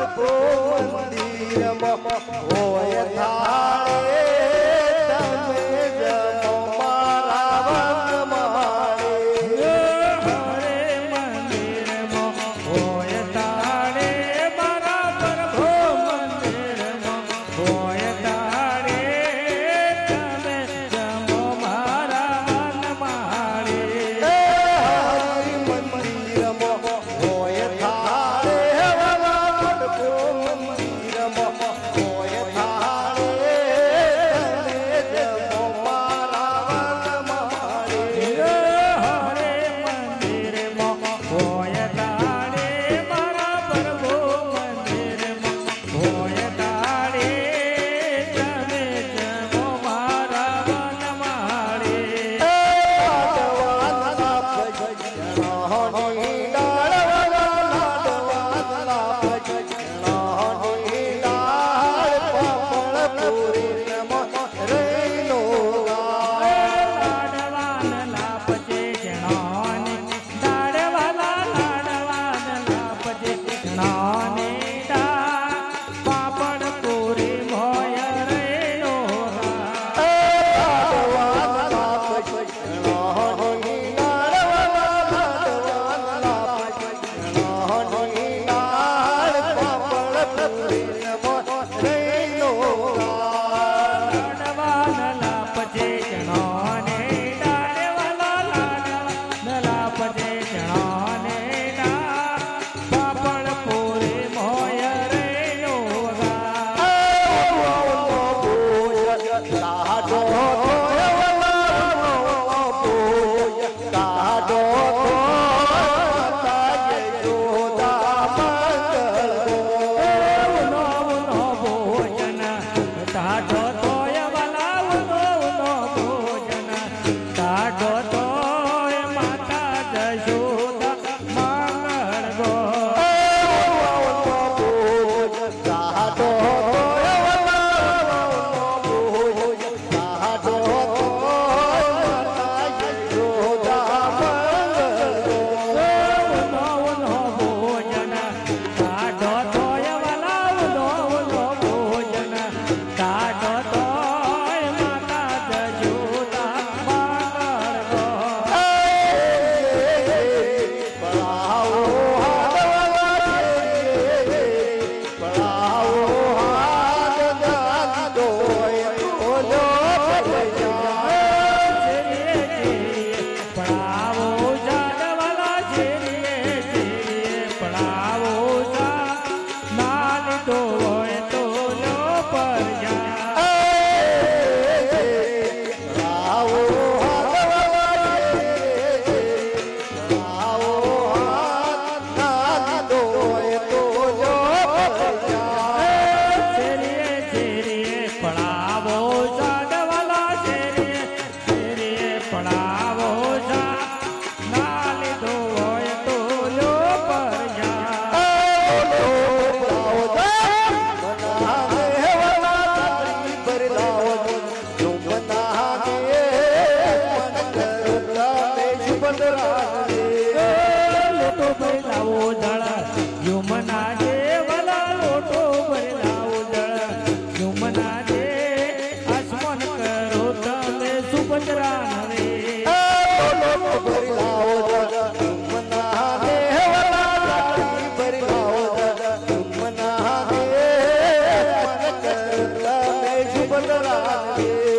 પડતો મંદિરમાં હોય થાળે. on. ડોટો Adoro. Deus.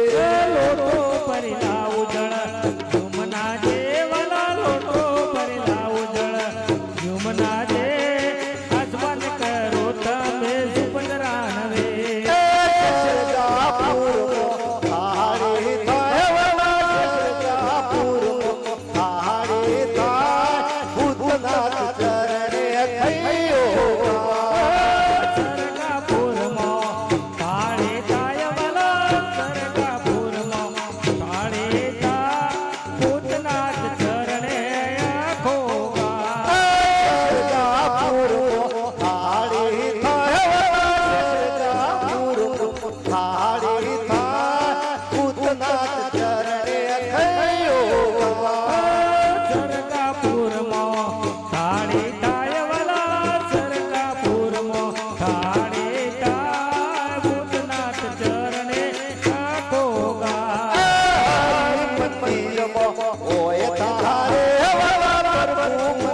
હોય તારે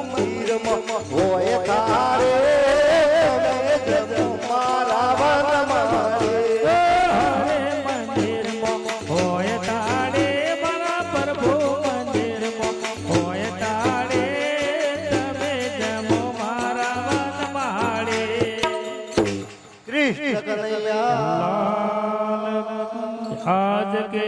મંદિરમાં હોય તારે મારા વનમારે મંદિરમાં હોય તારે મારા પ્રભુ મંદિરમાં હોય તારે તમે જમો મારા વનમારે કૃષ્ણ કનૈયા આજ કે